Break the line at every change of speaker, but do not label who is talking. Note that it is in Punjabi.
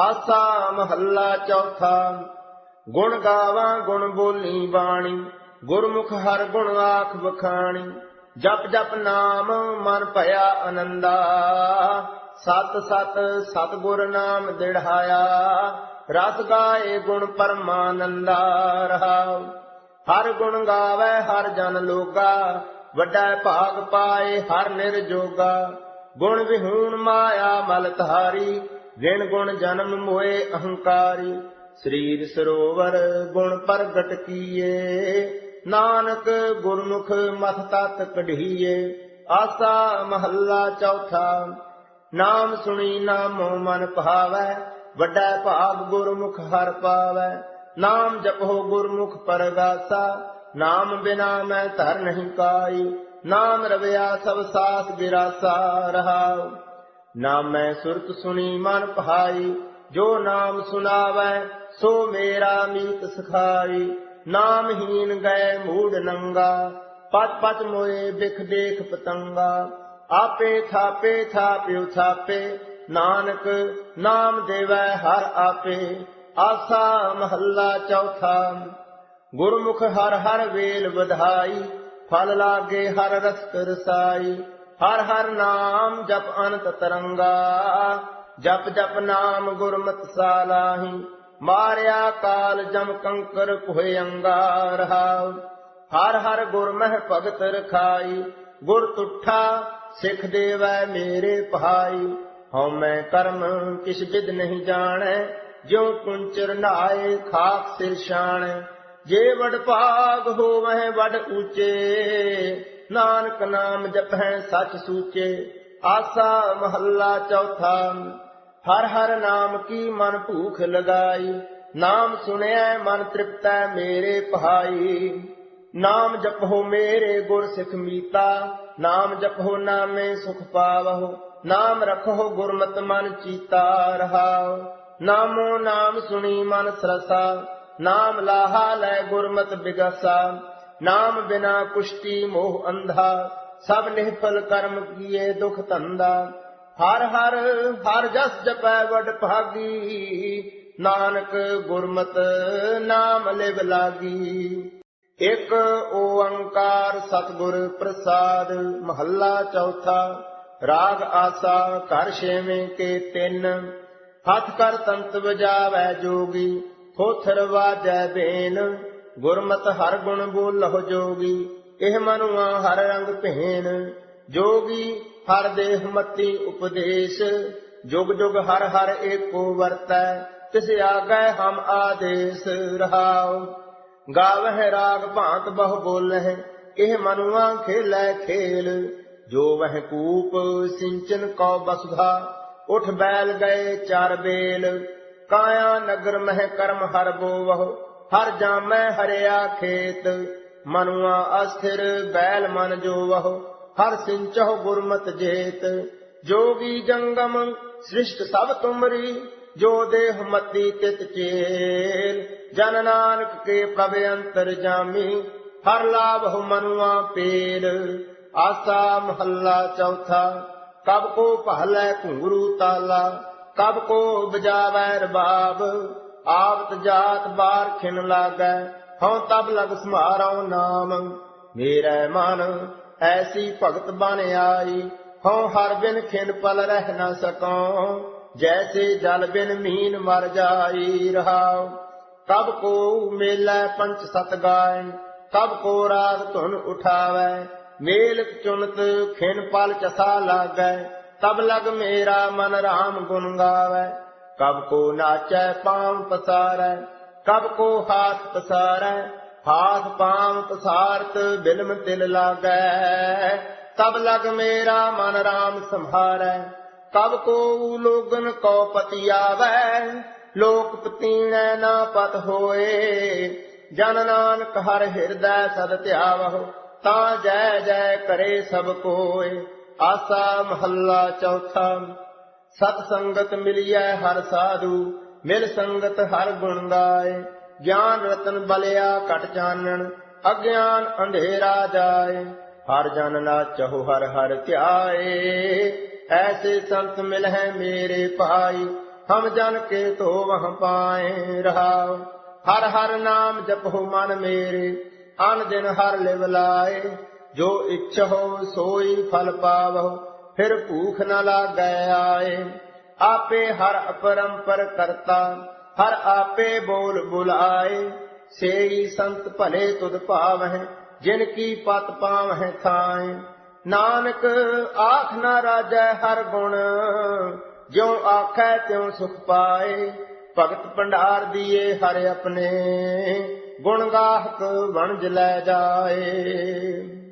ਆਸਾ ਮਹੱਲਾ ਚੌਥਾ। ਗੁਣ ਗਾਵਾਂ, ਗੁਣ ਬੋਲੀ ਬਾਣੀ। ਗੁਰਮੁਖ ਹਰ ਗੁਣ ਆਖ ਬਖਾਣੀ ਜਪ ਜਪ ਨਾਮ ਮਨ ਭਇਆ ਆਨੰਦਾ ਸਤ ਸਤ ਸਤ ਗੁਰ ਨਾਮ ਦਿੜਾਇਆ ਰਸ ਗਾਏ ਗੁਣ ਪਰਮਾਨੰਦਾ ਰਹਾਉ। ਹਰ ਗੁਣ ਗਾਵੇ, ਹਰ ਜਨ ਲੋਗਾ। ਵੱਡਾ ਭਾਗ ਪਾਏ, ਹਰ ਨਿਰਜੋਗਾ ਗੁਣ ਵਿਹੂਣ ਮਾਇਆ ਮਲ ਧਾਰੀ। ਵਿਣ ਗੁਣ ਜਨਮ ਮੋਏ ਅਹੰਕਾਰੀ, ਸਰੀਰ ਸਰੋਵਰ ਗੁਣ ਪ੍ਰਗਟ ਕੀਏ। ਨਾਨਕ ਗੁਰਮੁਖ ਮਤ ਤਤ ਕਢੀਏ, ਆਸਾ ਮਹੱਲਾ ਚੌਥਾ। ਨਾਮ ਸੁਣੀ ਨਾਮੋ ਮਨ ਭਾਵੈ, ਵੱਡਾ ਭਾਗ ਗੁਰਮੁਖ ਹਰ ਪਾਵੈ। ਨਾਮ ਜਪੋ ਗੁਰਮੁਖ ਪਰਗਾਸਾ, ਨਾਮ ਬਿਨਾ ਮੈਂ ਧਰ ਨਹੀਂ ਕਾਈ। ਨਾਮ ਰਵਿਆ ਸਭ ਸਾਸ ਬਿਰਾਸਾ ਰਹਾਉ। ਨਾਮੈ ਸੁਰਤ ਸੁਣੀ ਮਨ ਪਹਾਈ, ਜੋ ਨਾਮ ਸੁਨਾਵੈ ਸੋ ਮੇਰਾ ਮੀਤ ਸਖਾਈ। ਨਾਮਹੀਨ ਗਏ ਮੂੜ ਨੰਗਾ, ਪਤ ਪਤ ਮੋਏ ਬਿਖ ਦੇਖ ਪਤੰਗਾ। ਆਪੇ ਥਾਪੇ ਥਾਪਿਉ ਥਾਪੇ ਨਾਨਕ ਨਾਮ ਦੇਵੈ ਹਰ ਆਪੇ, ਆਸਾ ਮਹੱਲਾ ਚੌਥਾ। ਗੁਰਮੁਖ ਹਰ ਹਰ ਵੇਲ ਵਧਾਈ, ਫਲ ਲਾਗੇ ਹਰ ਰਸ ਰਸਾਈ। ਹਰ ਹਰ ਨਾਮ ਜਪ ਅਨੰਤ ਤਰੰਗਾ। ਜਪ ਜਪ ਨਾਮ ਗੁਰਮਤ ਸਾਲਾਹੀ। ਮਾਰਿਆ ਕਾਲ ਜਮ ਕੰਕਰ ਕੋਏ ਅੰਗਾ ਰਹਾਉ ਹਰ ਹਰ ਗੁਰ ਭਗਤ ਰਖਾਈ। ਗੁਰ ਤੁਠਾ ਸਿੱਖ ਦੇਵੈ ਮੇਰੇ ਭਾਈ। ਹਉ ਮੈਂ ਕਰਮ ਕਿਛ ਵਿਦ ਨਹੀਂ ਜਾਣੈ। ਜਿਉ ਕੁੰਚਰ ਨਾਏ ਖਾਕ ਸਿਰ ਸ਼ਾਨ ਜੇ ਵਡ ਭਾਗ ਹੋਵਹਿ ਵਡ ਊਚੇ ਨਾਨਕ ਨਾਮ ਜਪੈ ਸਚ ਸੂਚੇ, ਆਸਾ ਮਹੱਲਾ ਚੌਥਾ। ਹਰ ਹਰ ਨਾਮ ਕੀ ਮਨ ਭੂਖ ਲਗਾਈ, ਨਾਮ ਸੁਣਿਆ ਮਨ ਤ੍ਰਿਪਤੈ ਮੇਰੇ ਭਾਈ ਨਾਮ ਜਪੋ ਮੇਰੇ ਗੁਰ ਸਿੱਖ ਮੀਤਾ, ਨਾਮ ਜਪੋ ਨਾਮੇ ਸੁਖ ਪਾਵਹੁ, ਨਾਮ ਰਖੋ ਗੁਰਮਤਿ ਮਨ ਚੀਤਾ ਰਹਾਉ। ਨਾਮੋ ਨਾਮ ਸੁਣੀ ਮਨ ਸਰਸਾ, ਨਾਮ ਲਾਹਾ ਲੈ ਗੁਰਮਤਿ ਬਿਗਸਾ। ਨਾਮ ਬਿਨਾ ਕੁਸ਼ਤੀ ਮੋਹ ਅੰਧਾ, ਸਭ ਨਿਹਫਲ ਕਰਮ ਕੀਏ ਦੁਖ ਧੰਦਾ। ਹਰ ਹਰ ਹਰ ਜਸ ਜਪੈ ਵਡ ਭਾਗੀ, ਨਾਨਕ ਗੁਰਮਤ ਨਾਮ ਲਿਵ ਲਾਗੀ। ਇੱਕ ਓੰਕਾਰ ਸਤਿਗੁਰ ਪ੍ਰਸਾਦ, ਮਹੱਲਾ ਚੌਥਾ, ਰਾਗ ਆਸਾ ਘਰ ਛੇਵੇਂ ਕੇ ਤਿੰਨ। ਹੱਥ ਕਰ ਤੰਤ ਵਜਾਵੈ ਜੋਗੀ ਥੋਥਰ ਵਾਜੈ ਬੇਨ। ਗੁਰਮਤ ਹਰ ਗੁਣ ਬੋਲਹੁ ਜੋਗੀ, ਇਹ ਮਨੁਆ ਹਰ ਰੰਗ ਭੇਨ ਜੋਗੀ ਹਰ ਦੇਹ ਮਤੀ ਉਪਦੇਸ਼, ਜੁਗ ਜੁਗ ਹਰ ਹਰ ਏਕੋ ਵਰਤੈ, ਤਿਸ ਆਗੈ ਹਮ ਆਦੇਸ ਰਹਾਉ। ਗਾਵਹਿ ਰਾਗ ਭਾਂਤ ਬਹੁ ਬੋਲਹਿ, ਇਹ ਮਨੁਆ ਖੇਲੈ ਖੇਲ। ਜੋ ਵਹਿ ਕੂਪ ਸਿੰਚਨ ਕਉ ਬਸੁਧਾ, ਉਠ ਬੈਲ ਗਏ ਚਾਰ ਬੇਲ। ਕਾਇਆ ਨਗਰ ਮਹਿ ਕਰਮ ਹਰ ਬੋਵਹੁ ਹਰ ਜਾਮੈ ਹਰਿਆ ਖੇਤ, ਮਨੁਆ ਅਸਥਿਰ ਬੈਲ ਮਨ ਜੋਵਹੁ ਹਰ ਸਿੰਚਹੁ ਗੁਰਮਤ ਜੇਤ। ਜੋਗੀ ਜੰਗਮ ਸ੍ਰਿਸ਼ਟ ਸਭ ਤੁਮਰੀ, ਜੋ ਦੇਹ ਮਤੀ ਤਿਤ ਚੇਲ। ਜਨ ਨਾਨਕ ਕੇ ਪ੍ਰਭ ਅੰਤਰ ਜਾਮੀ, ਹਰ ਲਾਭ ਮਨੁਆ ਪੇਲ। ਆਸਾ ਮਹੱਲਾ ਚੌਥਾ, ਕਬ ਕੋ ਪਹਲੇ ਘੁੰਗਰੂ ਤਾਲਾ, ਕਬ ਕੋ ਬਜਾਵੈ ਰਬਾਬ। ਆਵਤ ਜਾਤ ਬਾਰ ਖਿਨ ਲਾਗੈ, ਹਉ ਤਬ ਲਗ ਸਮਾਰਉ ਨਾਮ। ਮੇਰਾ ਮਨ, ਐਸੀ ਭਗਤ ਬਨ ਆਈ, ਹਉ ਹਰ ਬਿਨ ਖਿਨ ਪਲ ਰਹਿ ਨਾ ਸਕਉ। ਜੈਸੇ ਜਲ ਬਿਨ ਮੀਨ ਮਰ ਜਾਈ ਰਹਾਉ। ਤਬ ਕੋ ਮੇਲੇ ਪੰਚ ਸਤ ਗਾਇ ਤਬ ਕੋ ਰਾਗ ਧੁਨ ਉਠਾਵੈ। ਮੇਲ ਚੁਨਤ ਖਿਨ ਪਲ ਚਸਾ ਲਾਗੈ, ਤਬ ਲਗ ਮੇਰਾ ਮਨ ਰਾਮ ਗੁਣ ਗਾਵੈ। ਕਬ ਕੋ ਨਾਚੈ ਪਾਮ ਪਸਾਰੈ, ਕਬ ਕੋ ਹਾਥ ਪਸਾਰੈ, ਹਾਥ ਪਾਮ ਪਸਾਰਤ ਬਿਲਮ ਤਿਲ ਲਾਗੈ। ਤਬ ਲਗ ਮੇਰਾ ਮਨ ਰਾਮ ਸੰਭਾਰੈ ਕਬ ਕੋ ਲੋਗਨ ਕੋ ਪਤੀ ਆਵੈ, ਲੋਕ ਪਤੀਣੈ ਨਾ ਪਤ ਹੋਏ। ਜਨ ਨਾਨਕ ਹਰ ਹਿਰਦੈ ਸਦ ਧਿਆਵਹੁ, ਤਾਂ ਜੈ ਜੈ ਕਰੇ ਸਭ ਕੋਏ। ਆਸਾ ਮਹੱਲਾ ਚੌਥਾ। ਸਤ ਸੰਗਤ ਮਿਲਿਐ ਹਰ ਸਾਧੂ, ਮਿਲ ਸੰਗਤ ਹਰ ਗੁਣ ਗਾਏ। ਗਿਆਨ ਰਤਨ ਬਲਿਆ ਘਟ ਚਾਨਣ, ਅਗਿਆਨ ਅੰਧੇਰਾ ਜਾਏ। ਹਰ ਜਨ ਨਾਚਹੁ ਹਰ ਹਰ ਧਿਆਏ, ਐਸੇ ਸੰਤ ਮਿਲਹਿ ਮੇਰੇ ਭਾਈ। ਹਮ ਜਨ ਕੇ ਤੋ ਵਹ ਪਾਏ ਰਹਾਉ। ਹਰ ਹਰ ਨਾਮ ਜਪੋ ਮਨ ਮੇਰੇ, ਅਨ ਦਿਨ ਹਰ ਲਿਵ ਲਾਏ। ਜੋ ਇਛੋ ਸੋਈ ਫਲ ਪਾਵੋ ਫਿਰ ਭੂਖ ਨ ਲਾਗੈ ਆਏ। ਆਪੇ ਹਰ ਅਪਰੰਪਰ ਕਰਤਾ, ਹਰ ਆਪੇ ਬੋਲ ਬੁਲਾਏ। ਸੇਈ ਸੰਤ ਭਲੇ ਤੁਧ ਭਾਵਹਿ, ਜਿਨ ਕੀ ਪਤ ਪਾਵਹਿ ਥਾਏ। ਨਾਨਕ ਆਖ ਨਾ ਰਾਜੈ ਹਰ ਗੁਣ, ਜਿਉ ਆਖੈ ਤਿਉ ਸੁਖ ਪਾਏ। ਭਗਤ ਭੰਡਾਰ ਦੀਏ ਹਰ ਆਪਣੇ, ਗੁਣ ਗਾਹਕ ਵਣਜ ਲੈ ਜਾਏ।